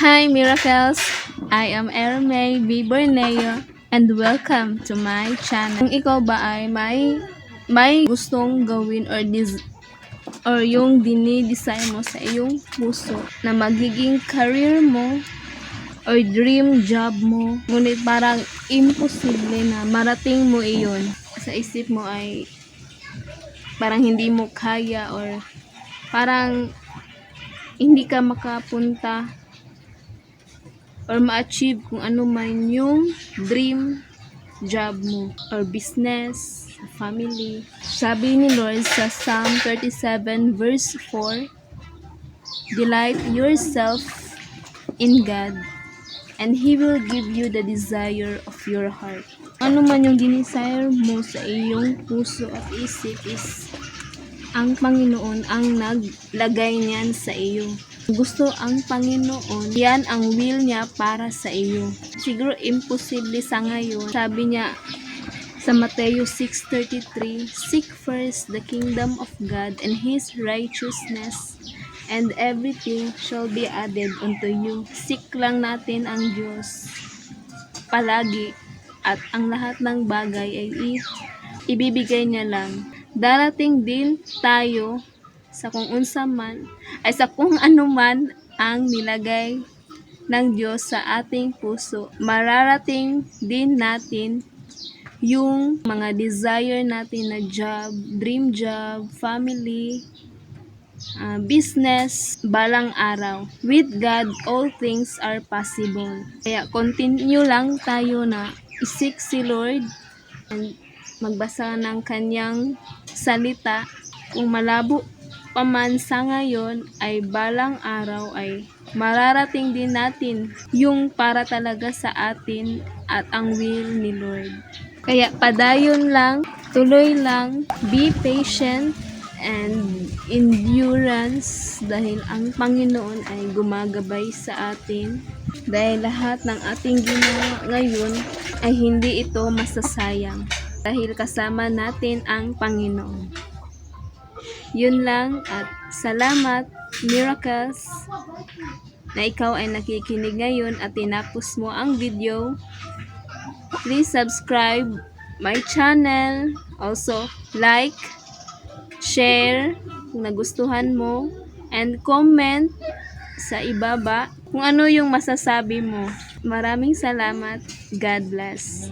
Hi, Miracles! I am Ermay B. Borneo and welcome to my channel. Kung ikaw ba ay may may gustong gawin or dis or yung dinidesign mo sa iyong puso na magiging career mo or dream job mo, ngunit parang imposible na marating mo iyon. Sa isip mo ay parang hindi mo kaya or parang hindi ka makapunta or ma-achieve kung ano man yung dream job mo or business, family. Sabi ni Lord sa Psalm 37 verse 4, Delight yourself in God and He will give you the desire of your heart. Ano man yung dinesire mo sa iyong puso at isip is ang Panginoon ang naglagay niyan sa iyo. Gusto ang Panginoon, yan ang will niya para sa iyo. Siguro imposible sa ngayon. Sabi niya sa Mateo 6.33, Seek first the kingdom of God and His righteousness, and everything shall be added unto you. Seek lang natin ang Diyos palagi at ang lahat ng bagay ay ibibigay niya lang. Darating din tayo sa kung unsa man ay sa kung ano man ang nilagay ng Diyos sa ating puso. Mararating din natin yung mga desire natin na job, dream job, family, ah, business, balang araw. With God, all things are possible. Kaya continue lang tayo na isik si Lord and magbasa ng kanyang salita. Kung malabo pa man sa ngayon ay balang araw ay mararating din natin yung para talaga sa atin at ang will ni Lord. Kaya padayon lang, tuloy lang, be patient, and endurance dahil ang Panginoon ay gumagabay sa atin. Dahil lahat ng ating ginawa ngayon ay hindi ito masasayang dahil kasama natin ang Panginoon. Yun lang at salamat, miracles, na ikaw ay nakikinig ngayon at tinapos mo ang video. Please subscribe my channel. Also, like, share kung nagustuhan mo, and comment sa ibaba kung ano yung masasabi mo. Maraming salamat. God bless.